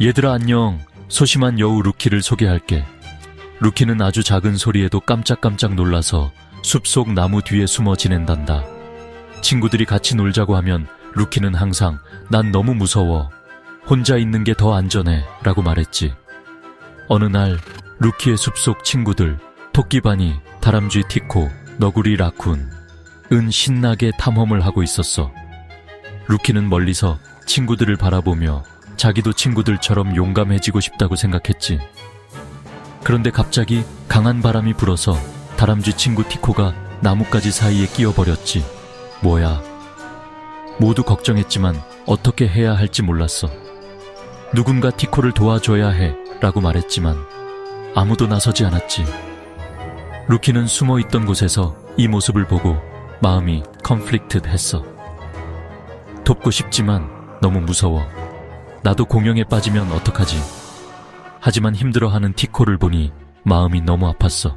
얘들아 안녕. 소심한 여우 루키를 소개할게. 루키는 아주 작은 소리에도 깜짝깜짝 놀라서 숲속 나무 뒤에 숨어 지낸단다. 친구들이 같이 놀자고 하면 루키는 항상 난 너무 무서워. 혼자 있는 게 더 안전해. 라고 말했지. 어느 날 루키의 숲속 친구들 토끼바니, 다람쥐 티코, 너구리 라쿤, 은 신나게 탐험을 하고 있었어. 루키는 멀리서 친구들을 바라보며 자기도 친구들처럼 용감해지고 싶다고 생각했지. 그런데 갑자기 강한 바람이 불어서 다람쥐 친구 티코가 나뭇가지 사이에 끼어버렸지. 뭐야. 모두 걱정했지만 어떻게 해야 할지 몰랐어. 누군가 티코를 도와줘야 해 라고 말했지만 아무도 나서지 않았지. 루키는 숨어 있던 곳에서 이 모습을 보고 마음이 컨플릭트 했어. 돕고 싶지만 너무 무서워. 나도 공영에 빠지면 어떡하지? 하지만 힘들어하는 티코를 보니 마음이 너무 아팠어.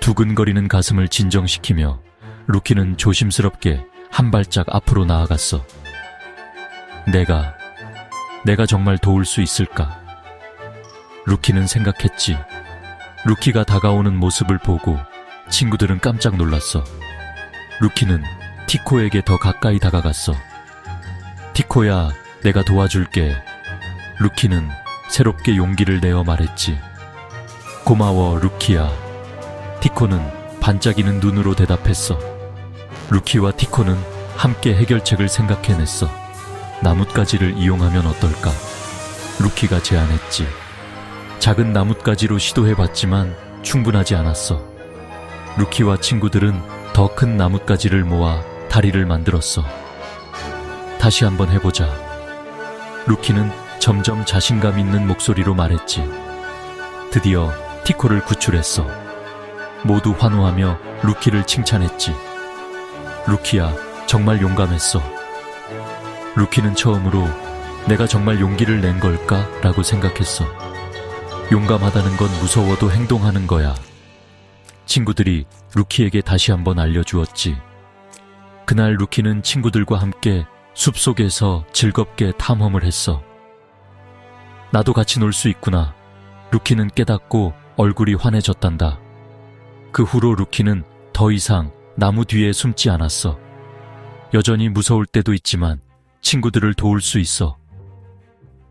두근거리는 가슴을 진정시키며 루키는 조심스럽게 한 발짝 앞으로 나아갔어. 내가, 내가 정말 도울 수 있을까? 루키는 생각했지. 루키가 다가오는 모습을 보고 친구들은 깜짝 놀랐어. 루키는 티코에게 더 가까이 다가갔어. 티코야, 내가 도와줄게. 루키는 새롭게 용기를 내어 말했지. 고마워, 루키야. 티코는 반짝이는 눈으로 대답했어. 루키와 티코는 함께 해결책을 생각해냈어. 나뭇가지를 이용하면 어떨까? 루키가 제안했지. 작은 나뭇가지로 시도해봤지만 충분하지 않았어. 루키와 친구들은 더 큰 나뭇가지를 모아 다리를 만들었어. 다시 한번 해보자. 루키는 점점 자신감 있는 목소리로 말했지. 드디어 티코를 구출했어. 모두 환호하며 루키를 칭찬했지. 루키야, 정말 용감했어. 루키는 처음으로 내가 정말 용기를 낸 걸까? 라고 생각했어. 용감하다는 건 무서워도 행동하는 거야. 친구들이 루키에게 다시 한번 알려주었지. 그날 루키는 친구들과 함께 숲속에서 즐겁게 탐험을 했어. 나도 같이 놀 수 있구나. 루키는 깨닫고 얼굴이 환해졌단다. 그 후로 루키는 더 이상 나무 뒤에 숨지 않았어. 여전히 무서울 때도 있지만 친구들을 도울 수 있어.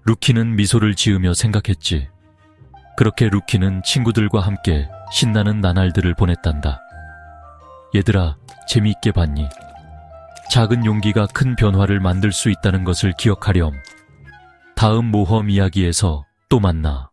루키는 미소를 지으며 생각했지. 그렇게 루키는 친구들과 함께 신나는 나날들을 보냈단다. 얘들아, 재미있게 봤니? 작은 용기가 큰 변화를 만들 수 있다는 것을 기억하렴. 다음 모험 이야기에서 또 만나.